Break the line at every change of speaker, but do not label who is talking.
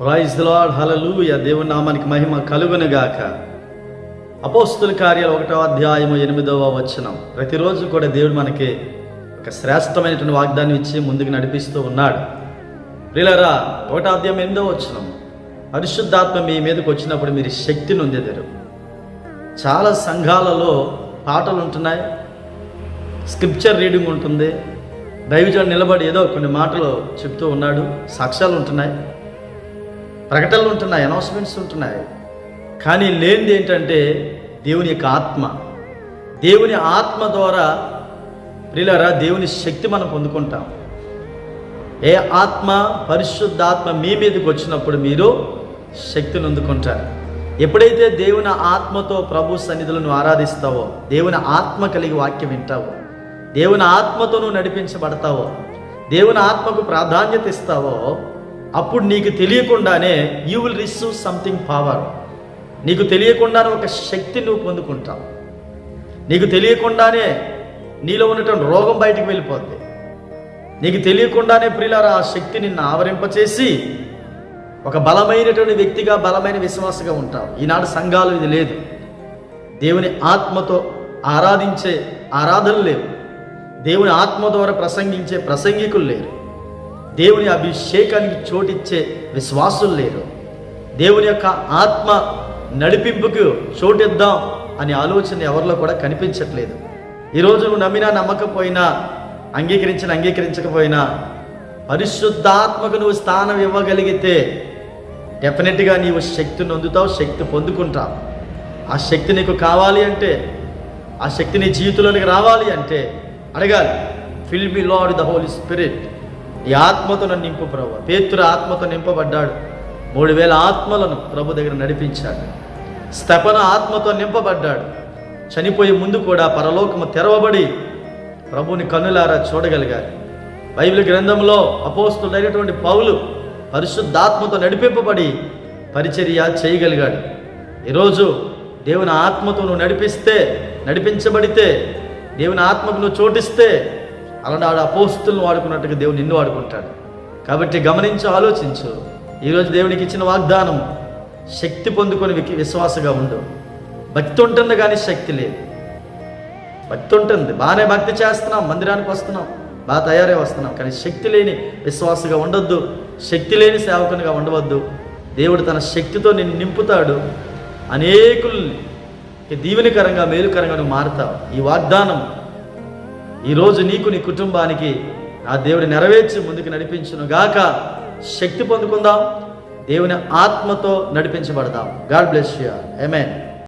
Praise lord హలలుయ దేవుని నామానికి మహిమ కలుగునుగాక. అపోస్తుల కార్యాలు ఒకటో అధ్యాయము ఎనిమిదవ వచనం. ప్రతిరోజు కూడా దేవుడు మనకి ఒక శ్రేష్టమైనటువంటి వాగ్దానం ఇచ్చి ముందుకు నడిపిస్తూ ఉన్నాడు. ప్రిలరా ఒకటో అధ్యాయం ఎనిమిదవ వచనం. పరిశుద్ధాత్మ మీ మీదకి వచ్చినప్పుడు మీరు శక్తిని పొందేదారు చాలా సంఘాలలో పాటలు ఉంటున్నాయి. స్క్రిప్చర్ రీడింగ్ ఉంటుంది. దైవజనుడు నిలబడి ఏదో కొన్ని మాటలు చెప్తూ ఉన్నాడు. సాక్ష్యాలు ఉంటున్నాయి. ప్రకటనలు ఉంటున్నాయి అనౌన్స్మెంట్స్ ఉంటున్నాయి. కానీ లేనిది ఏంటంటే దేవుని యొక్క ఆత్మ. దేవుని ఆత్మ ద్వారా ప్రిలరా దేవుని శక్తి మనం పొందుకుంటాం. ఏ ఆత్మ పరిశుద్ధాత్మ మీ మీదకి వచ్చినప్పుడు మీరు శక్తిని అందుకుంటారు. ఎప్పుడైతే దేవుని ఆత్మతో ప్రభు సన్నిధులను ఆరాధిస్తావో దేవుని ఆత్మ కలిగి వాక్యం వింటావో దేవుని ఆత్మతో నువ్వు నడిపించబడతావో దేవుని ఆత్మకు ప్రాధాన్యత ఇస్తావో అప్పుడు నీకు తెలియకుండానే you will receive something power నీకు తెలియకుండానే ఒక శక్తి నువ్వు పొందుకుంటావు. నీకు తెలియకుండానే నీలో ఉన్నటువంటి రోగం బయటికి వెళ్ళిపోద్ది. నీకు తెలియకుండానే ప్రియులారా ఆ శక్తి నిన్ను ఆవరింపచేసి ఒక బలమైనటువంటి వ్యక్తిగా బలమైన విశ్వాసగా ఉంటావు. ఈనాడు సంఘాలు ఇది లేదు. దేవుని ఆత్మతో ఆరాధించే ఆరాధనలు లేవు. దేవుని ఆత్మ ద్వారా ప్రసంగించే ప్రసంగికులు లేరు. దేవుని అభిషేకానికి చోటిచ్చే విశ్వాసులు లేరు. దేవుని యొక్క ఆత్మ నడిపింపుకు చోటిద్దాం అనే ఆలోచన ఎవరిలో కూడా కనిపించట్లేదు. ఈరోజు నువ్వు నమ్మినా నమ్మకపోయినా అంగీకరించిన అంగీకరించకపోయినా పరిశుద్ధాత్మకు నువ్వు స్థానం ఇవ్వగలిగితే డెఫినెట్గా నీవు శక్తిని అందుతావు శక్తి పొందుకుంటావు. ఆ శక్తి నీకు కావాలి అంటే ఆ శక్తి నీ జీవితంలోనికి రావాలి అంటే అడగాలి fill me lord the holy spirit ఈ ఆత్మతో నన్ను నింపు ప్రభు. పేతురు ఆత్మతో నింపబడ్డాడు. మూడు వేల ఆత్మలను ప్రభు దగ్గర నడిపించాడు. స్తపన ఆత్మతో నింపబడ్డాడు. చనిపోయే ముందు కూడా పరలోకము తెరవబడి ప్రభుని కన్నులారా చూడగలిగారు బైబిల్ గ్రంథంలో అపోస్తుడైనటువంటి పౌలు పరిశుద్ధాత్మతో నడిపింపబడి పరిచర్య చేయగలిగాడు. ఈరోజు దేవుని ఆత్మతో నువ్వు నడిపిస్తే నడిపించబడితే దేవుని ఆత్మకు నువ్వు చోటిస్తే అలాంటి అపోస్తులను వాడుకున్నట్టుగా దేవుడు నిన్ను వాడుకుంటాడు. కాబట్టి గమనించు ఆలోచించు. ఈరోజు దేవునికి ఇచ్చిన వాగ్దానం శక్తి పొందుకొని విశ్వాసగా ఉండు. భక్తి ఉంటుంది కానీ శక్తి లేదు. భక్తి ఉంటుంది. బాగానే భక్తి చేస్తున్నాం మందిరానికి వస్తున్నాం బాగా తయారై వస్తున్నాం. కానీ శక్తి లేని విశ్వాసగా ఉండొద్దు. శక్తి లేని సేవకునిగా ఉండవద్దు. దేవుడు తన శక్తితో నిన్ను నింపుతాడు. అనేకుల్ని దీవెనకరంగా మేలుకరంగా నువ్వు మారుతావు. ఈ వాగ్దానం ఈరోజు నీకు నీ కుటుంబానికి ఆ దేవుడు నెరవేర్చి ముందుకు నడిపించును గాక. శక్తి పొందుకుందాం. దేవుని ఆత్మతో నడిపించబడదాం. God bless you. ఆమెన్